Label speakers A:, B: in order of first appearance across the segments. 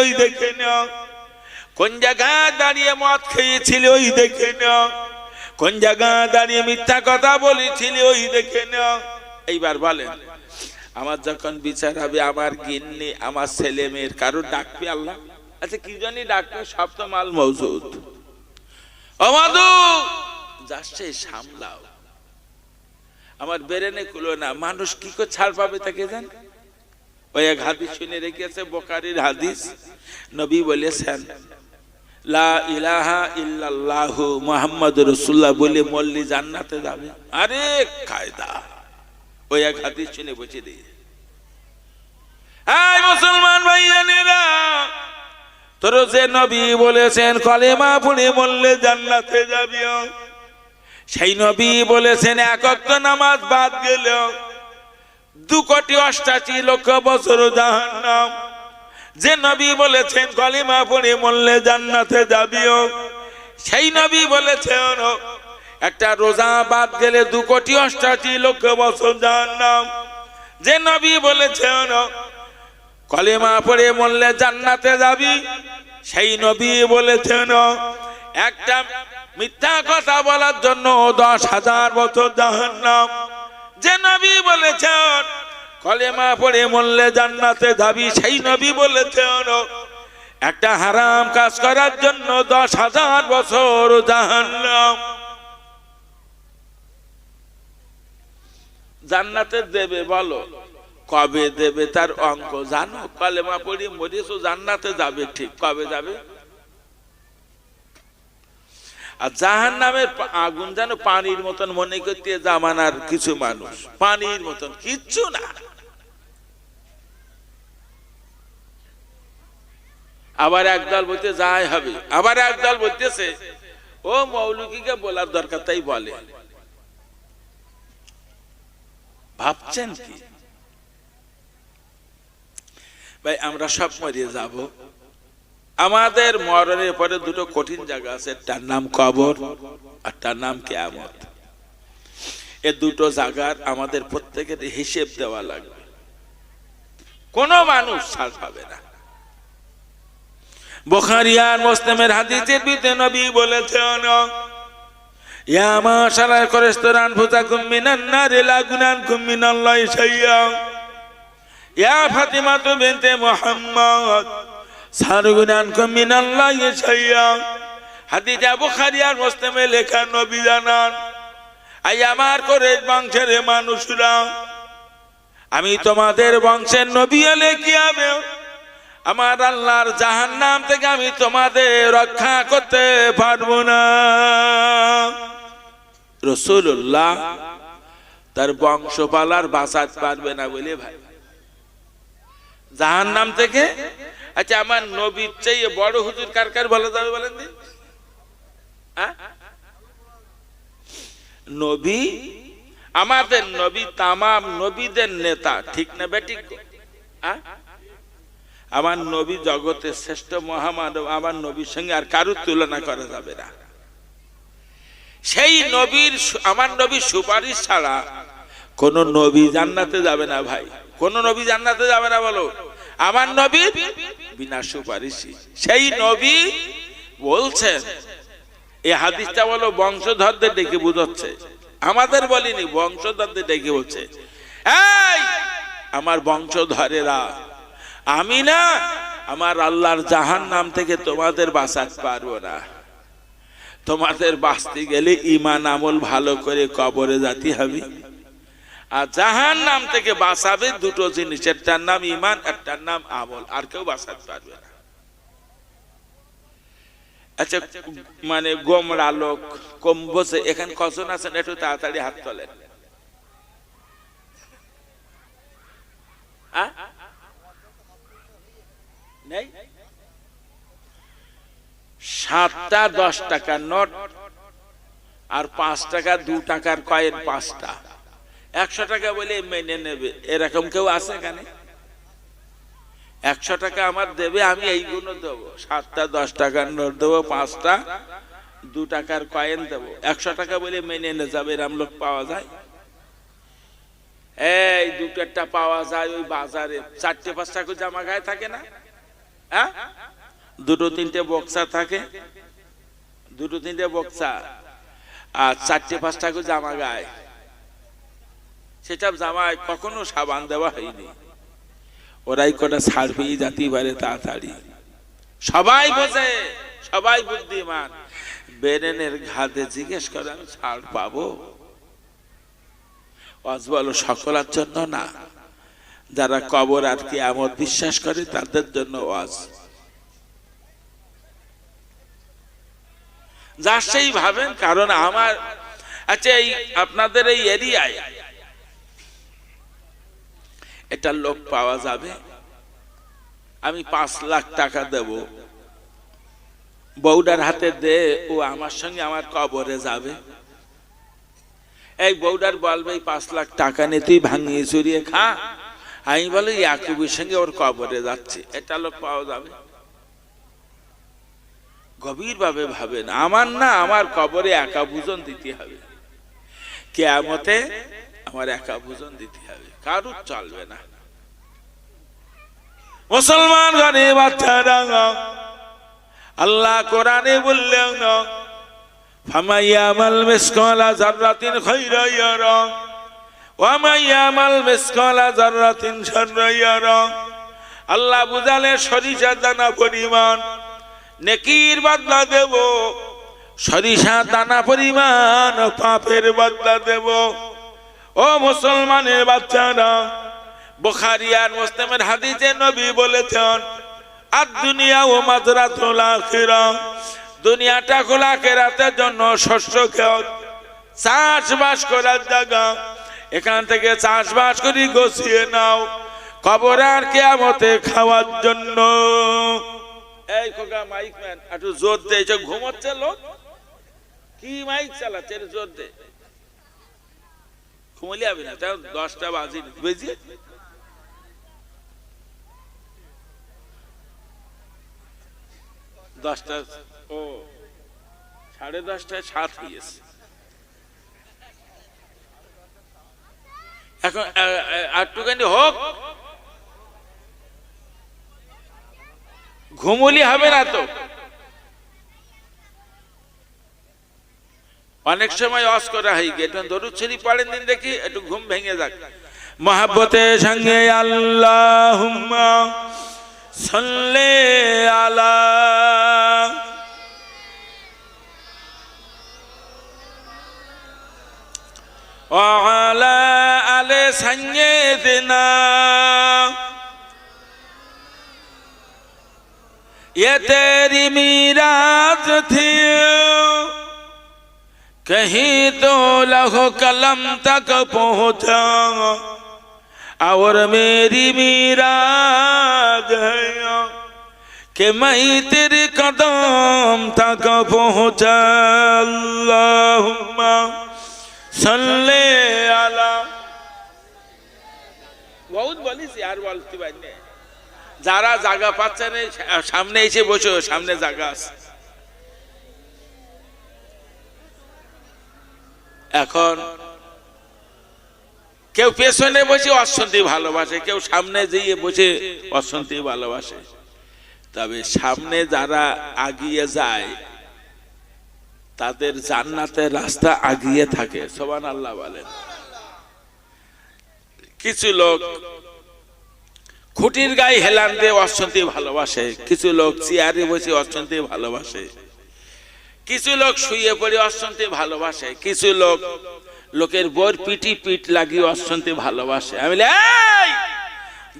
A: ওই দেখে কোন জায়গায় দাঁড়িয়ে মদ ওই দেখে কোন জায়গায় দাঁড়িয়ে মিথ্যা কথা ওই দেখে এইবার বলেন, আমার যখন বিচার হবে, আমার গিন্নি, আমার ছেলে মেয়ের কারও ডাকবে আল্লাহ? আচ্ছা কি জানি ডাকবে? সব তো মাল মজুদ যাচ্ছে, সামলাও। আমার বেরেনে কুলো না, মানুষ কি করে ছাড় পাবে তাকে জান? ওই এক হাদিস শুনে রেখেছে বোকারির হাদিস। নবী বলেছেন, লা ইলাহা ইল্লাল্লাহু মুহাম্মদ রাসূলুল্লাহ বলে মল্লি জান্নাতে যাবে। আরে কায়দা। ওই এক হাদিস শুনে বসে দিয়ে এই মুসলমান ভাইয়ানেরা তোর যে নবী বলেছেন, কলেমা পড়ে মরলে জান্নাতে যাবি সেই নবী বলেছেন একক নামাজ বাদ গেল দু কোটি অষ্টাশি লক্ষ বছর জাহান্নাম। যে নবী বলেছেন কলিমা পড়ে মরলে জান্নাতে যাবিও। সেই নবী বলেছেন, একটা রোজা বাদ গেলে দু কোটি অষ্টাশি লক্ষ বছর জাহান্নাম। যে নবী বলেছেন কলিমা পড়ে মরলে জান্নাতে যাবি। সেই নবী বলেছেন, একটা মিথ্যা কথা বলার জন্য দশ হাজার বছর জাহান্নাম। যে নবী বলেছেন কলেমা পড়ে মরলে জান্নাতে যাবি, সেই নবী বলেছেন একটা হারাম কাজ করার জন্য দশ হাজার বছর জাহান্নাম। জান্নাতে দেবে, বলো। কবে দেবে তার অঙ্ক? জানো, কলেমা পড়ি মরিস জান্নাতে যাবে, ঠিক। কবে যাবে? আর জাহান নামের আগুন যেন পানির মতন মনে করতে জামানার কিছু মানুষ, পানির মতন, কিচ্ছু না। আবার একদল বলতে যাই হবে। আবার একদল বলতেছে, ও মৌলুকিকে বলার দরকার, তাই বলে। ভাবছেন কি? ভাই, আমরা সব মরিয়ে যাব। আমাদের মরণের পরে দুটো কঠিন জায়গা আছে তার নাম কবর আর তার নাম কেয়ামত। এ দুটো জায়গার আমাদের প্রত্যেকের হিসেব দেওয়া লাগবে। কোন মানুষ ছাড় পাবে না। বোখারিয়ার মুসলিমের হাদিসের ভিতরে নবী বলেছেন মিনাল্লাহি শাইয়া ইয়া ফাতিমা বিনতে মুহাম্মদ সারগুনানকুম মিনাল্লাহি শাইয়া হাদিস বুখারী আর মুসলিমে লেখা নবী করে বংশের মানুষরা, আমি তোমাদের বংশের নবী হলে আমার আল্লাহর জাহান নাম থেকে আমি তোমাদের রক্ষা করতে পারব না। রসুল্লাহ তার বংশপালার বাঁচাতে পারবে না বলে ভাই। জাহান নাম থেকে? আচ্ছা আমার নবীর চেয়ে বড় হুজুর কার কার বলা যাবে বলেন নবী, আমাদের নবী, তামাম নবীদের নেতা, ঠিক না বেঠিক আমার নবী জগতের শ্রেষ্ঠ মহামানব আমার নবীর সঙ্গে আর কারুর তুলনা করা যাবে না। সেই নবীর আমার নবীর সুপারিশ ছাড়া কোন নবী জান্নাতে যাবে না ভাই। কোন নবী জান্নাতে যাবে না বলো। আমার নবী বিনা সুপারিশই। সেই নবী বলছেন এই হাদিসটা বলো বংশধরদের ডেকে বুঝাচ্ছে। আমাদের বলিনি, বংশধরদের ডেকে বলছে, এই, আমার বংশধরেরা আমি না, আমার আল্লাহর জাহান নাম থেকে তোমাদের বাঁচাতে পারব না। তোমাদের বাঁচতে গেলে ইমান আমল ভালো করে কবরে জাতি হবে। আর জাহান নাম থেকে বাঁচাবে দুটো জিনিস, একটার নাম ইমান একটার নাম আমল। আর কেউ বাঁচাতে পারবে না। আচ্ছা মানে গোমরা লোক কম বসে এখানে কজন আছেন? একটু তাড়াতাড়ি হাত তোলেন। নেই? সাতটা, দশ টাকার নোট আর পাঁচ টাকা, দু টাকার কয়েন পাঁচটা। একশো টাকা বলে মেনে নেবে। এরকম কেউ আছে এখানে? একশো টাকা আমার দেবে, আমি এইগুলো দেবো। সাতটা, দশ টাকার নোট দেবো, পাঁচটা, দু টাকার কয়েন দেবো। একশো টাকা বলে মেনে নে, যাবে এরম লোক পাওয়া যায়? এই, দুটো একটা পাওয়া যায় ওই বাজারে। চারটে, পাঁচটা করে জামা গায়ে থাকে না? হ্যাঁ? দুটো তিনটে বক্সা থাকে। দুটো তিনটে বক্সা। আর চারটে পাঁচটা করে জামা গায়। সেসব জামায় কখনো সাবান দেওয়া হয়নি। ওরাই কটা ছাড় পেয়ে যেতেই পারে তাড়াতাড়ি। সবাই বোঝে, সবাই বুদ্ধিমান। বেরেনের ঘাতে জিজ্ঞেস করে, আমি ছাড় পাবো? অজ বলো, সকলের জন্য না। যারা কবর আর কি এমন বিশ্বাস করে, তাদের জন্য ওয়াজ। যা সেই ভাবেন, কারণ আমার আচ্ছা এই আপনাদের এই এরিয়ায় এটা লোক পাওয়া যাবে। আমি পাঁচ লাখ টাকা দেব। বৌডার হাতে দে, ও আমার সঙ্গে আমার কবরে যাবে। এই বৌডার বলবে পাঁচ লাখ টাকা নিয়ে তুই ভাঙিয়ে চুরিয়ে খা। আমি বলি, ইয়াকুবের সঙ্গে ওর কবরে যাচ্ছে। এটা লোক পাওয়া যাবে। গভীর ভাবে ভাবেন, আমার না, আমার কবরে একা ভোজন দিতে হবে। কেয়ামতে আমার একা ভোজন দিতে হবে। কারুর চলবে না। মুসলমান ঘরে বাচ্চারা, আল্লাহ কোরআনে বললেন না ফামাইয়ামাল মিসকালা জাররাতিন খাইরা ইয়ারা। আল্লাহ বুঝালে সরিষা দানা পরিমাণ, নেকির বদলা দেব। সরিষা দানা পরিমাণ, পাপের বদলা দেব। ও মুসলমানের বাচ্চারা বুখারিয়ার মুসলিমের হাদিসে নবী বলেছেন আর দুনিয়া ও মাজরাতুল আখিরা। দুনিয়াটা খোলা কেরাতের জন্য শস্য খেত, চাষবাস করার জায়গা। এখান থেকে চাষবাস করি, গছিয়ে নাও। কবর আর কেয়ামতে খাওয়ার জন্য। এই খোকা মাইক ম্যান, একটু জোর দে লোক। কি মাইক চালাচ্ছে জোর দে। ঘুমলি না দশটা বাজি বুঝি দশটা, ও, সাড়ে দশটায় সাত হয়েছে এখন আটটুখানি হোক ঘুমুলি হবে না তো অনেক সময় অস করা হয় একটু দরুদ শরীফ পড়েন দিন দেখি একটু ঘুম ভেঙে যাক মহাব্বতে সঙ্গে আল্লাহ সল্লে আলা وعلى آل سيدنا یہ تیری میراث تھی کہیں تو لہو قلم تک پہنچا اور میری میراث ہے کہ میں تیرے قدم تک پہنچا اللہم صلی اللہ বহুত বলিস আর বলতে যারা জায়গা পাচ্ছে না, সামনে এসে বসো, সামনে জায়গা আছে। এখন কেউ পেছনে বসে অশান্তি ভালোবাসে, কেউ সামনে যেয়ে বসে অশান্তি ভালোবাসে। তবে সামনে যারা আগিয়ে যায়, তাদের জান্নাতের রাস্তা আগিয়ে থাকে সোবান আল্লাহ বলেন। কিছু লোক খুঁটির গায়ে হেলান দিয়ে অশান্তি ভালোবাসে। কিছু লোক চেয়ারে বসে অশান্তি ভালোবাসে। কিছু লোক শুয়ে পড়ে অশান্তি ভালোবাসে। কিছু লোক লোকের বোর পিটি পিট লাগিয়ে অশান্তি ভালোবাসে। আমি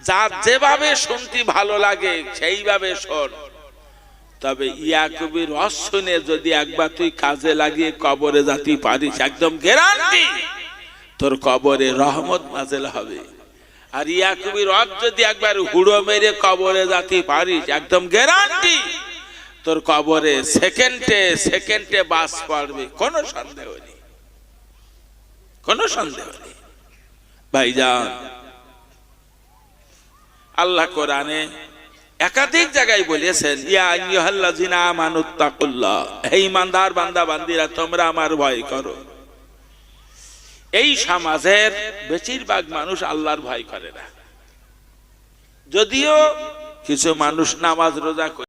A: যার যেভাবে শুনতে ভালো লাগে, সেইভাবে শোন। তবে ইয়াকুবের শুনে যদি একবার তুই কাজে লাগিয়ে কবরে যাতে পারিস, একদম গ্যারান্টি তোর কবরে রহমত নাজেল হবে। আর ইয়াকুবের রস যদি একবার হুড়ো মেরে কবরে যাতে পারিস, একদম গ্যারান্টি তোর কবরে সেকেন্ডে সেকেন্ডে বাস পড়বে, কোনো সন্দেহ নেই। কোনো সন্দেহ নেই। ভাইজান, আল্লাহ কোরআনে একাধিক জায়গায় বলেছেন, ইয়া আমানুত্তাকুল্লাহ হে ইমানদার বান্দা, বান্দিরা, তোমরা আমার ভয় করো। এই সমাজের বেশিরভাগ মানুষ আল্লাহর ভয় করে না। যদিও কিছু মানুষ নামাজ রোজা করে